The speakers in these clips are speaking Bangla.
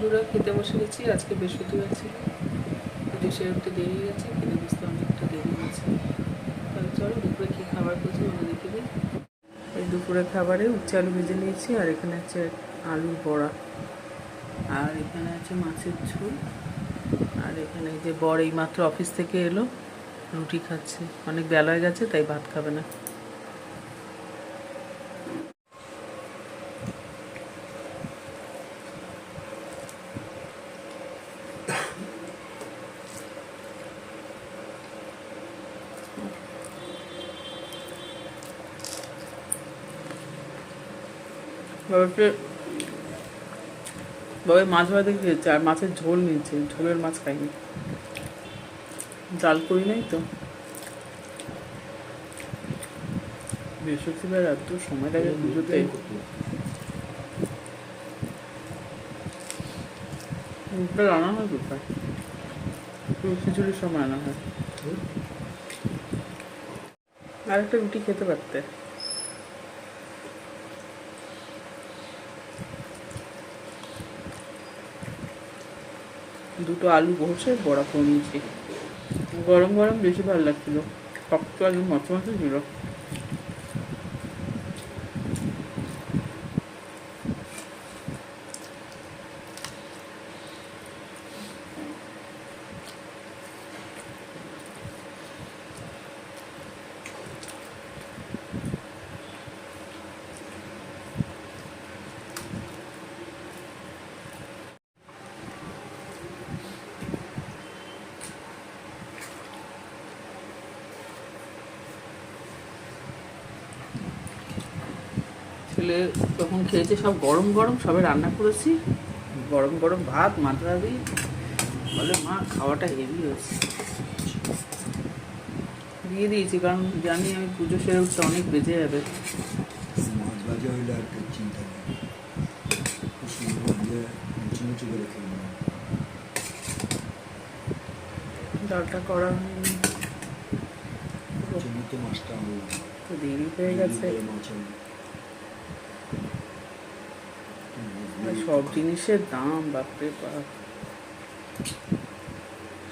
বন্ধুরা খেতে বসে গেছি, আজকে বৃহস্পতিবার ছিল। সেরে উঠতে দেরি গেছে, খেতে বসতে অনেকটা দেরি হয়েছে। তাহলে চলো দুপুরে কী খাবার করছি ওগুলো দেখে দিই এই দুপুরে খাবারে উচ্ছে আলু ভেজে নিয়েছি, আর এখানে আছে আলুর বড়া। আর এখানে আছে মাছের ঝোল। আর এখানে যে বর এই মাত্র অফিস থেকে এলো, রুটি খাচ্ছে। অনেক বেলা হয়ে গেছে, তাই ভাত খাবে না। বাবাকে বাবা মাছ ভাতে খেয়েছে আর মাছের ঝোল নিয়েছে ঝোলের মাছ খাইনি। জাল করি নাই তো। বৃহস্পতিবার এত সময় লাগে পুজোতে। রান্না হয় কোথায়? খিচুড়ির সময় রান্না হয়। আর একটা রুটি খেতে পারতে। দুটো আলু বসে, বড়া করে নিয়েছি গরম গরম বেশি ভালো লাগছিল। শক্ত আলু মচমচে ছিল। ছেলে তখন খেয়েছে সব গরম গরম সবে রান্না করেছি। গরম গরম ভাত মাত্রা দিই বলে মা খাওয়াটা হেভি হয়েছে। দিয়ে দিয়েছি কারণ জানি আমি পুজো সেরে উঠতে অনেক বেজে যাবে। ডালটা করা হয়নি। তো দেরি হয়ে গেছে মাছ হলো আর সব জিনিসের দাম বাপরে বাপ।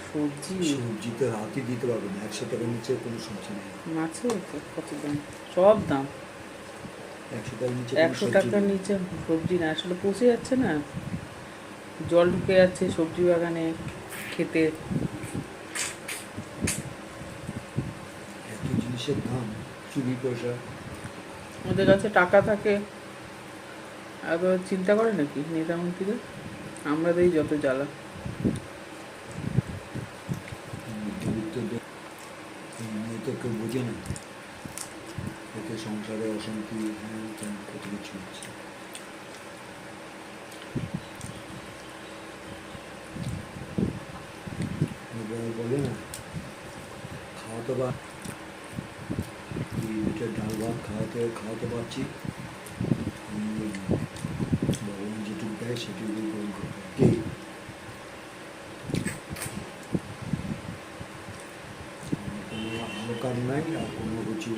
সবজি। সবজিতে রাতে দিতে পারবে না একশো টাকার নিচে কোনো সবজি নেই। মাছেও কত দাম? সব দাম। একশো টাকার নিচে সবজি না আসলে পচে যাচ্ছে না? জল ঢুকে যাচ্ছে সবজি বাগানে খেতে। এত জিনিসের দাম চুরি পয়সা। ওদের কাছে টাকা থাকে। আবার চিন্তা করে নাকি নেতা নেতামন্ত্রীরা আমরা দেই যত জ্বালা। কেউ বোঝে না। এতে সংসারে অশান্তি কত কিছু হচ্ছে। বলে না, খাওয়াতে ডাল ভাত খাওয়াতে খাওয়াতে পারছি। সেটুকু গ্রহণ করতে হবে। কে কোনো নাই আর কোনো কিছু